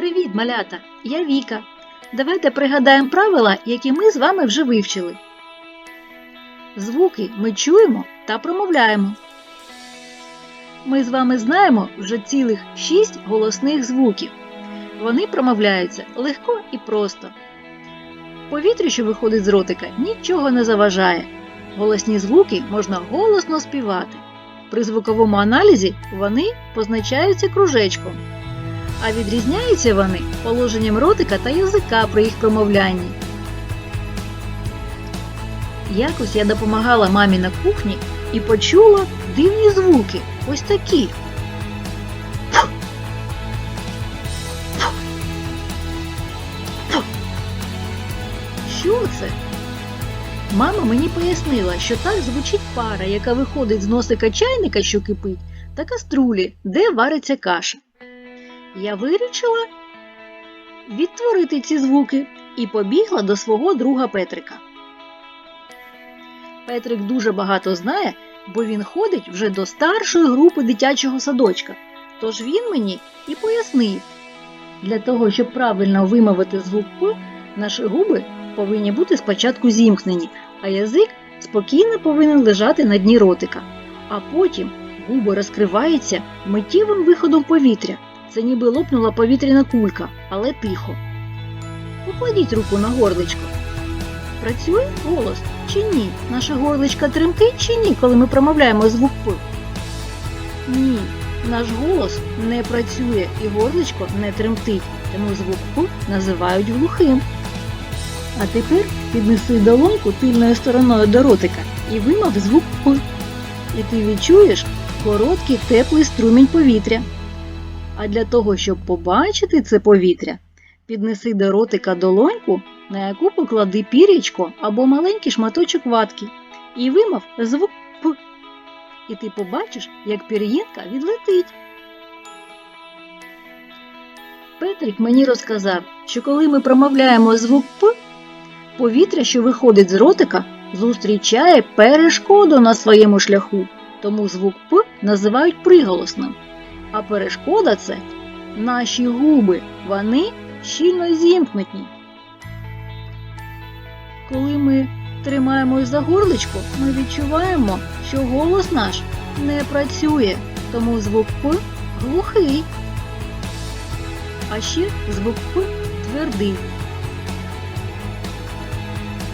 Привіт, малята! Я Віка. Давайте пригадаємо правила, які ми з вами вже вивчили. Звуки ми чуємо та промовляємо. Ми з вами знаємо вже цілих шість голосних звуків. Вони промовляються легко і просто. Повітря, що виходить з ротика, нічого не заважає. Голосні звуки можна голосно співати. При звуковому аналізі вони позначаються кружечком. А відрізняються вони положенням ротика та язика при їх промовлянні. Якось я допомагала мамі на кухні і почула дивні звуки. Ось такі. Що це? Мама мені пояснила, що так звучить пара, яка виходить з носика чайника, що кипить, та каструлі, де вариться каша. Я вирішила відтворити ці звуки і побігла до свого друга Петрика. Петрик дуже багато знає, бо він ходить вже до старшої групи дитячого садочка. Тож він мені і пояснив. Для того, щоб правильно вимовити звук наші губи повинні бути спочатку зімкнені, а язик спокійно повинен лежати на дні ротика. А потім губи розкриваються миттєвим виходом повітря. Це ніби лопнула повітряна кулька, але тихо. Покладіть руку на горличко. Працює голос чи ні? Наша горличка тремтить чи ні, коли ми промовляємо звук П? Ні, наш голос не працює і горличко не тремтить, тому звук П називають глухим. А тепер піднеси долоньку тильною стороною до ротика і вимов звук П. І ти відчуєш короткий теплий струмінь повітря. А для того, щоб побачити це повітря, піднеси до ротика долоньку, на яку поклади пір'ячко або маленький шматочок ватки, і вимов звук П. І ти побачиш, як пір'їнка відлетить. Петрик мені розказав, що коли ми промовляємо звук П, повітря, що виходить з ротика, зустрічає перешкоду на своєму шляху, тому звук П називають приголосним. А перешкода це наші губи, вони щільно зімкнуті. Коли ми тримаємось за горличко, ми відчуваємо, що голос наш не працює, тому звук П глухий. А ще звук П твердий.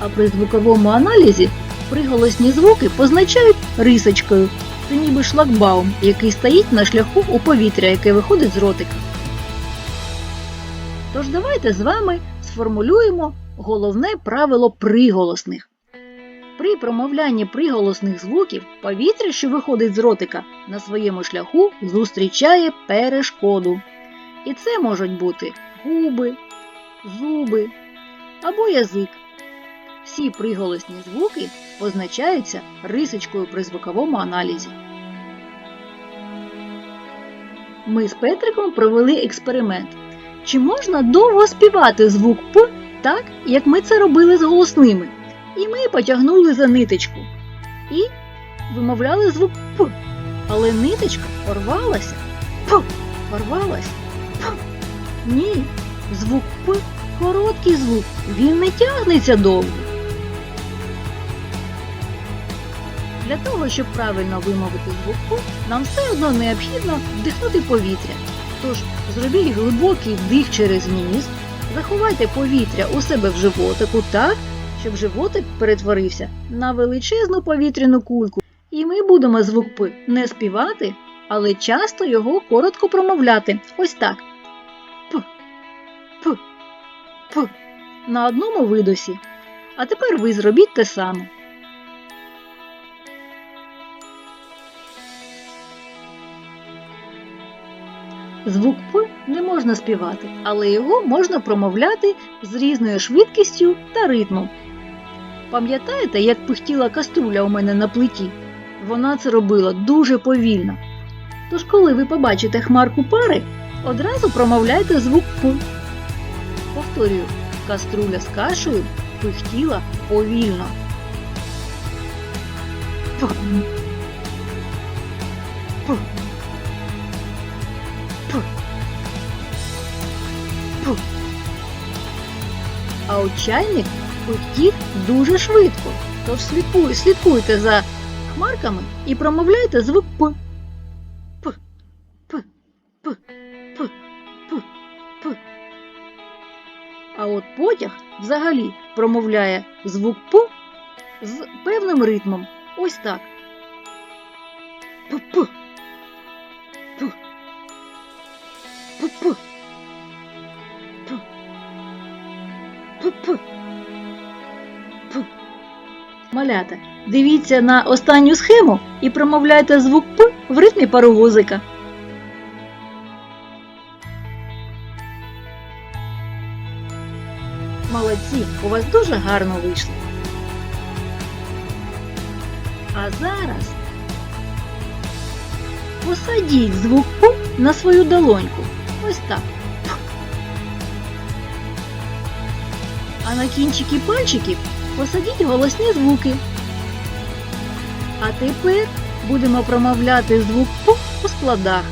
А при звуковому аналізі приголосні звуки позначають рисочкою. Це ніби шлагбаум, який стоїть на шляху у повітря, яке виходить з ротика. Тож давайте з вами сформулюємо головне правило приголосних. При промовлянні приголосних звуків повітря, що виходить з ротика, на своєму шляху зустрічає перешкоду. І це можуть бути губи, зуби або язик. Всі приголосні звуки позначаються рисочкою при звуковому аналізі. Ми з Петриком провели експеримент. Чи можна довго співати звук П так, як ми це робили з голосними? І ми потягнули за ниточку і вимовляли звук П. Але ниточка порвалася. П. Порвалася. П. Ні. Звук П короткий звук. Він не тягнеться довго. Для того, щоб правильно вимовити звук нам все одно необхідно вдихнути повітря. Тож зробіть глибокий вдих через ніс, заховайте повітря у себе в животику так, щоб животик перетворився на величезну повітряну кульку. І ми будемо звук П не співати, але часто його коротко промовляти. Ось так. П. П. П. На одному видосі. А тепер ви зробіть те саме. Звук П не можна співати, але його можна промовляти з різною швидкістю та ритмом. Пам'ятаєте, як пихтіла каструля у мене на плиті? Вона це робила дуже повільно. Тож, коли ви побачите хмарку пари, одразу промовляйте звук П. Повторюю, каструля з кашею пихтіла повільно. Чайник пихтів дуже швидко. Тож слідкуй- слідкуйте за хмарками і промовляйте звук П. П. П. П. П. П. П. А от потяг взагалі промовляє звук П з певним ритмом. Ось так. П-п. П. П-п. П. П-п. П. Малята, дивіться на останню схему і промовляйте звук П в ритмі паровозика. Молодці, у вас дуже гарно вийшло. А зараз посадіть звук П на свою долоньку. Ось так. А на кінчики пальчиків посадіть голосні звуки. А тепер будемо промовляти звук П у складах.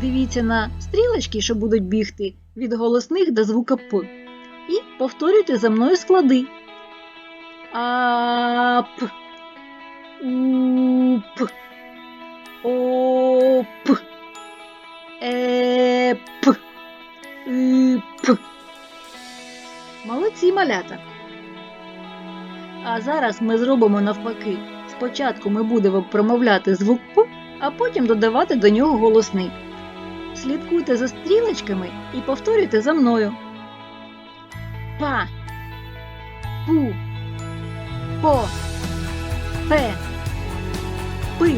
Дивіться на стрілочки, що будуть бігти від голосних до звука П. І повторюйте за мною склади. АП. УП. ОП. Молодці малята. А зараз ми зробимо навпаки. Спочатку ми будемо промовляти звук П, а потім додавати до нього голосний. Слідкуйте за стрілочками і повторюйте за мною. Па. Пу. По. Пе. Пи.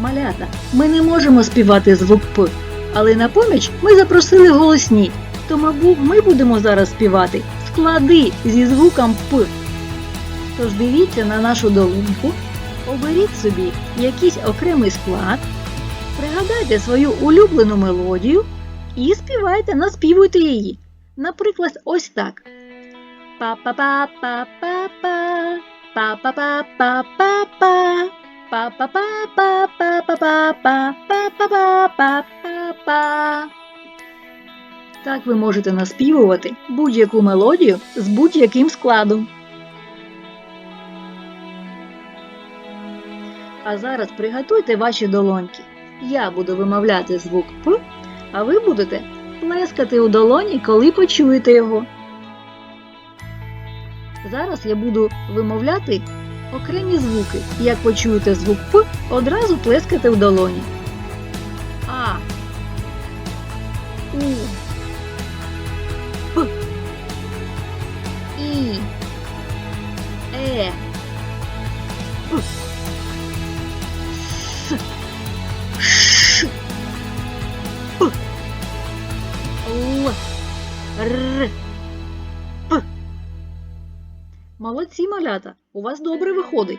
Малята, ми не можемо співати звук П, але на поміч ми запросили голосні, тому ми будемо зараз співати склади зі звуком П. Тож дивіться на нашу долоньку, оберіть собі якийсь окремий склад, пригадайте свою улюблену мелодію і співайте, наспівуйте її. Наприклад, ось так. Па-па-па-па-па-па, па-па-па-па-па-па, па-па-па-па-па-па-па, па-па-па-па-па-па. Так ви можете наспівувати будь-яку мелодію з будь-яким складом. А зараз приготуйте ваші долоньки. Я буду вимовляти звук П, а ви будете плескати у долоні, коли почуєте його. Зараз я буду вимовляти окремі звуки. Як почуєте звук П, одразу плескати в долоні. Р. П. Молодці, малята, у вас добре виходить.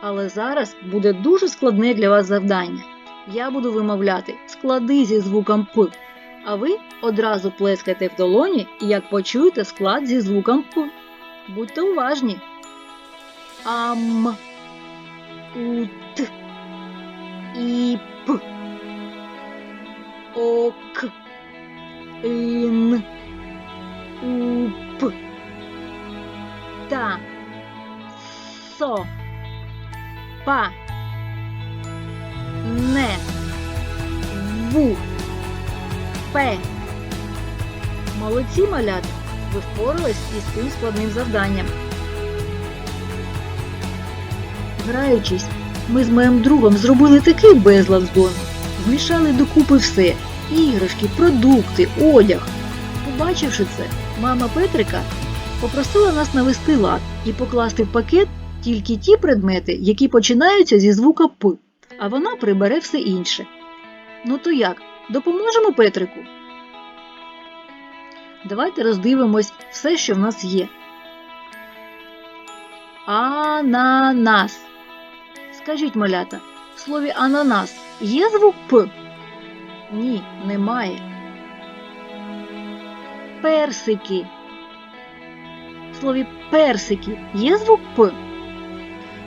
Але зараз буде дуже складне для вас завдання. Я буду вимовляти склади зі звуком П, а ви одразу плескайте в долоні, як почуєте склад зі звуком П. Будьте уважні. Ам. Ут. Іп. Ок. Ін. Уп. Та. Со. Па. Не. Ву. Пе. Молодці малята! Ви впорались із цим складним завданням. Граючись, ми з моїм другом зробили такий безлад з дому. Змішали докупи все іграшки, продукти, одяг. Побачивши це, мама Петрика попросила нас навести лад і покласти в пакет тільки ті предмети, які починаються зі звука П, а вона прибере все інше. Ну то як, допоможемо Петрику? Давайте роздивимось все, що в нас є. Ананас. Скажіть, малята, в слові ананас є звук П? Ні, немає. Персики. В слові персики є звук П?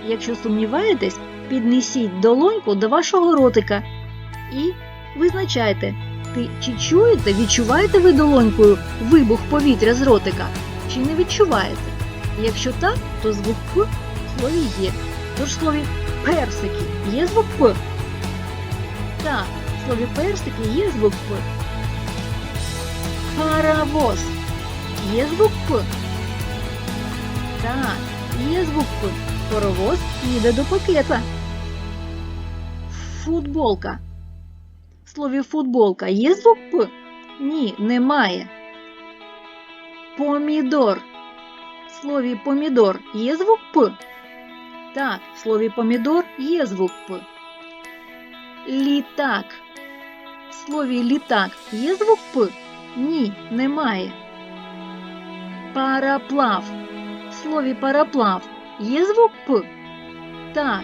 Якщо сумніваєтесь, піднесіть долоньку до вашого ротика і визначайте, Ти чи чуєте, відчуваєте ви долонькою вибух повітря з ротика? Чи не відчуваєте? Якщо так, то звук П в слові є. Тож в слові персики є звук П? Так, слові персики є звук П. Паровоз. Є звук П? Так, є звук П. Паровоз їде до пакета. Футболка. В слові футболка є звук П? Ні, немає. Помідор. В слові помідор є звук П? Так, в слові помідор є звук П. Літак. В слові літак є звук П? Ні, немає. Параплав. В слові параплав є звук П? Так,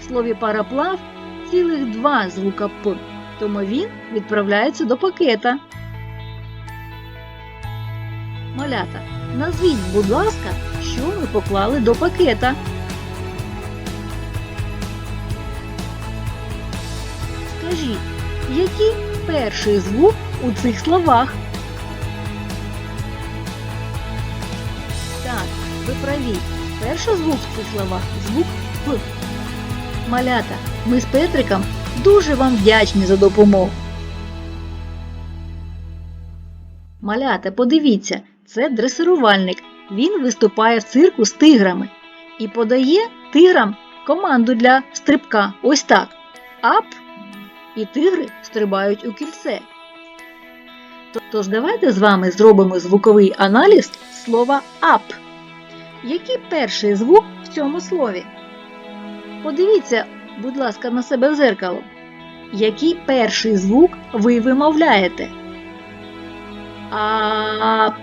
в слові параплав цілих два звука П, тому він відправляється до пакета. Малята, назвіть, будь ласка, що ми поклали до пакета. Скажіть, який перший звук у цих словах? Так, ви праві. Перший звук в цих словах звук П. Малята, ми з Петриком дуже вам вдячні за допомогу. Малята, подивіться, це дресирувальник. Він виступає в цирку з тиграми і подає тиграм команду для стрибка. Ось так. Ап! І тигри стрибають у кільце. Тож давайте з вами зробимо звуковий аналіз слова ап. Який перший звук в цьому слові? Подивіться, будь ласка, на себе в зеркало. Який перший звук ви вимовляєте? Ап.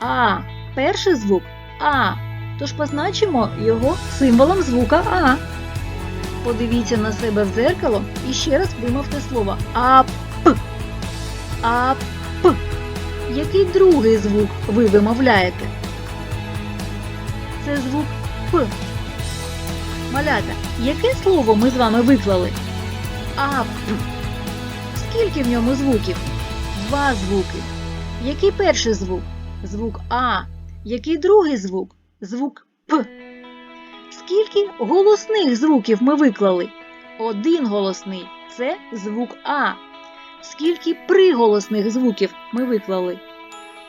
А. Перший звук А. Тож позначимо його символом звука А. Подивіться на себе в дзеркало і ще раз вимовте слово АП. АП. Який другий звук ви вимовляєте? Це звук П. Малята, яке слово ми з вами виклали? АП. Скільки в ньому звуків? Два звуки. Який перший звук? Звук А. Який другий звук? Звук П. Скільки голосних звуків ми виклали? Один голосний це звук А. Скільки приголосних звуків ми виклали?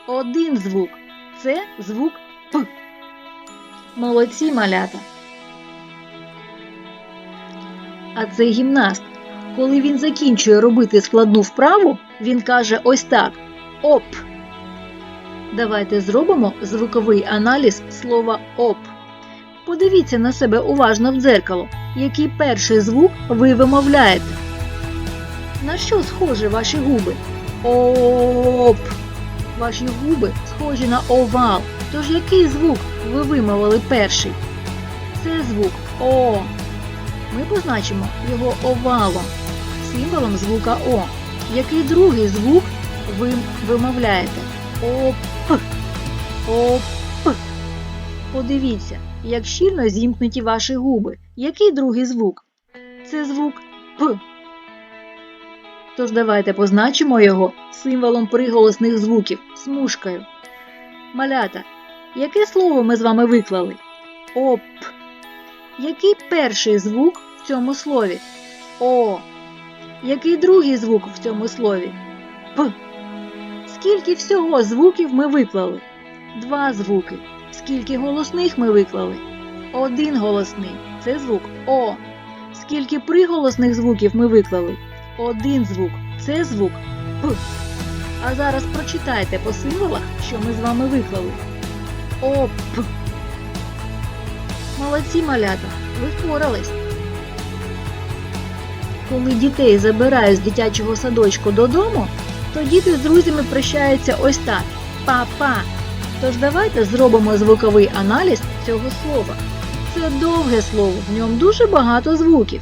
Один звук це звук П. Молодці малята. А цей гімнаст, коли він закінчує робити складну вправу, він каже ось так: Оп. Давайте зробимо звуковий аналіз слова оп. Подивіться на себе уважно в дзеркало, який перший звук ви вимовляєте. На що схожі ваші губи? Оп. Ваші губи схожі на овал. Тож який звук ви вимовили перший? Це звук О. Ми позначимо його овалом, символом звука О. Який другий звук ви вимовляєте? Оп. Оп. Подивіться, як щільно зімкнуті ваші губи. Який другий звук? Це звук П. Тож давайте позначимо його символом приголосних звуків смужкою. Малята, яке слово ми з вами виклали? Оп. Який перший звук в цьому слові? О. Який другий звук в цьому слові? П. Скільки всього звуків ми виклали? Два звуки. Скільки голосних ми виклали? Один голосний це звук О. Скільки приголосних звуків ми виклали? Один звук це звук П. А зараз прочитайте по символах, що ми з вами виклали. Оп. Молодці малята, ви впорались. Коли дітей забирають з дитячого садочку додому, то діти з друзями прощаються ось так. Па-па. Тож давайте зробимо звуковий аналіз цього слова. Це довге слово, в ньому дуже багато звуків.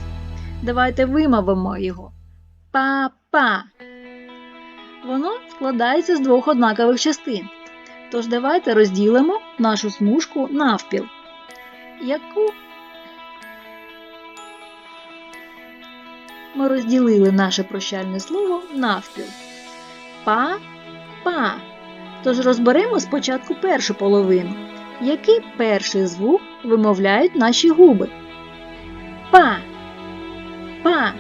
Давайте вимовимо його. Па-па. Воно складається з двох однакових частин. Тож давайте розділимо нашу смужку навпіл. Яку ми розділили наше прощальне слово навпіл. Па, па. Тож розберемо спочатку першу половину. Який перший звук вимовляють наші губи? Па. Па.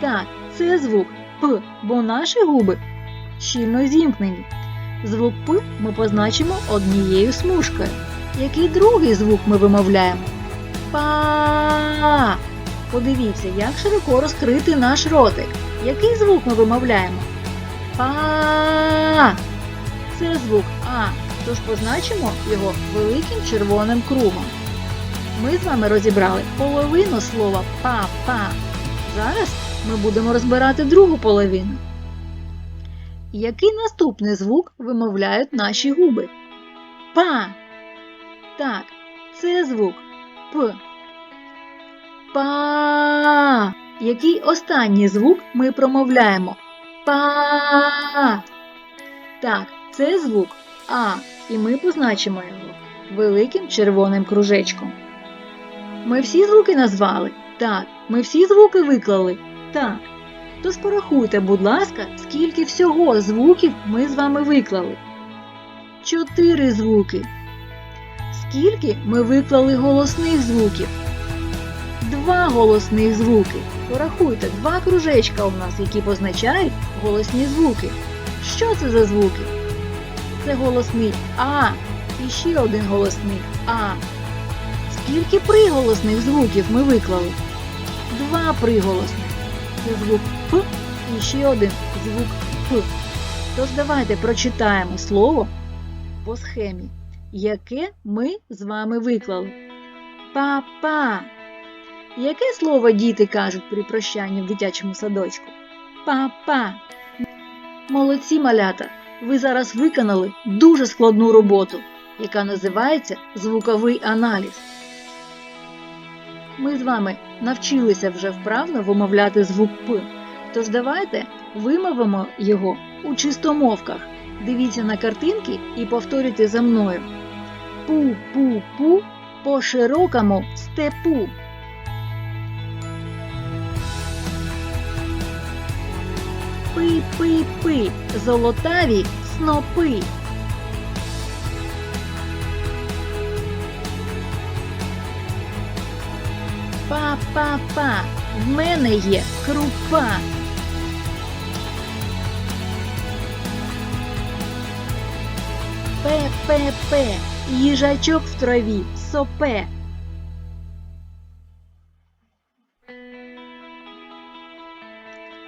Так, це звук П, бо наші губи щільно зімкнені. Звук П ми позначимо однією смужкою. Який другий звук ми вимовляємо? Па. Подивіться, як широко розкритий наш ротик. Який звук ми вимовляємо? Па. Це звук А, тож позначимо його великим червоним кругом. Ми з вами розібрали половину слова па-па. Зараз ми будемо розбирати другу половину. Який наступний звук вимовляють наші губи? Па. Так, це звук П. Па. Який останній звук ми промовляємо? Па. Так, це звук А, і ми позначимо його великим червоним кружечком. Ми всі звуки назвали? Так. Ми всі звуки виклали? Так. Тож порахуйте, будь ласка, скільки всього звуків ми з вами виклали. Чотири звуки. Скільки ми виклали голосних звуків? Два голосних звуки. Порахуйте, два кружечка у нас, які позначають голосні звуки. Що це за звуки? Це голосний А і ще один голосний А. Скільки приголосних звуків ми виклали? Два приголосних. Це звук П і ще один звук П. Тож давайте прочитаємо слово по схемі, яке ми з вами виклали. Па-па. Яке слово діти кажуть при прощанні в дитячому садочку? Па-па. Молодці малята! Ви зараз виконали дуже складну роботу, яка називається звуковий аналіз. Ми з вами навчилися вже вправно вимовляти звук П. Тож давайте вимовимо його у чистомовках. Дивіться на картинки і повторюйте за мною. Пу-пу-пу по широкому степу. Пи-пи-пи, золотаві снопи. Па-па-па, в мене є крупа. Пе-пе-пе, їжачок в траві сопе.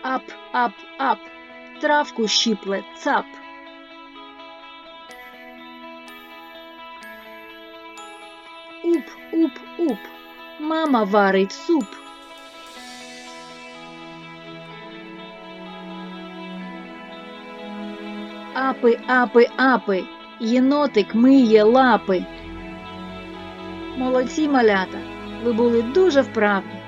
Ап, ап, ап, травку щіпле цап. Уп, уп, уп, мама варить суп. Апи, апи, апи, єнотик миє лапи. Молодці малята, ви були дуже вправні.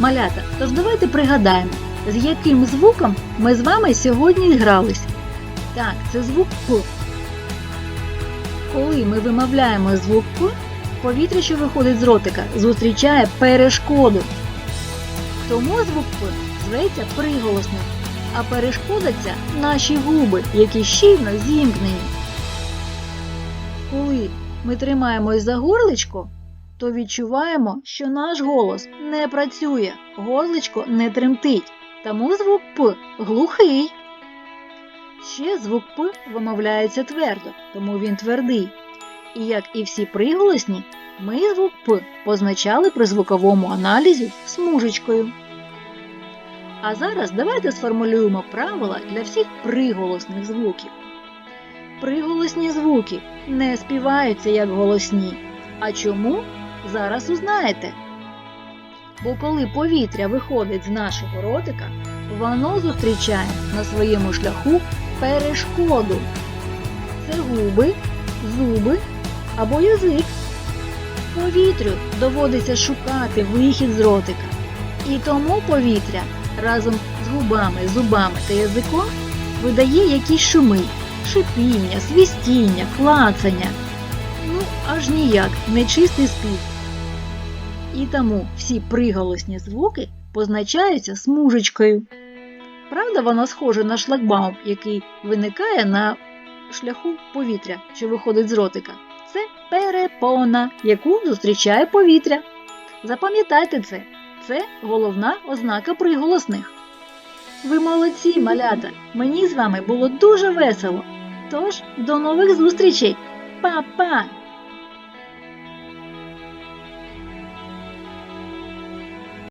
Малята, тож давайте пригадаємо, з яким звуком ми з вами сьогодні гралися. Так, це звук П. Коли ми вимовляємо звук П, повітря, що виходить з ротика, зустрічає перешкоду. Тому звук П зветься приголосним, а перешкодяться наші губи, які щільно зімкнені. Коли ми тримаємось за горличко, то відчуваємо, що наш голос не працює, горличко не тремтить, тому звук П глухий. Ще звук П вимовляється твердо, тому він твердий. І як і всі приголосні, ми звук П позначали при звуковому аналізі смужечкою. А зараз давайте сформулюємо правила для всіх приголосних звуків. Приголосні звуки не співаються як голосні. А чому? Зараз узнаєте. Бо коли повітря виходить з нашого ротика, воно зустрічає на своєму шляху перешкоду. Це губи, зуби або язик. Повітрю доводиться шукати вихід з ротика. І тому повітря разом з губами, зубами та язиком видає якісь шуми, шипіння, свістіння, клацання. Ну, аж ніяк не чистий спів. І тому всі приголосні звуки позначаються смужечкою. Правда, вона схожа на шлагбаум, який виникає на шляху повітря, що виходить з ротика. Це перепона, яку зустрічає повітря. Запам'ятайте це, це головна ознака приголосних. Ви молодці, малята! Мені з вами було дуже весело. Тож, до нових зустрічей! Па-па!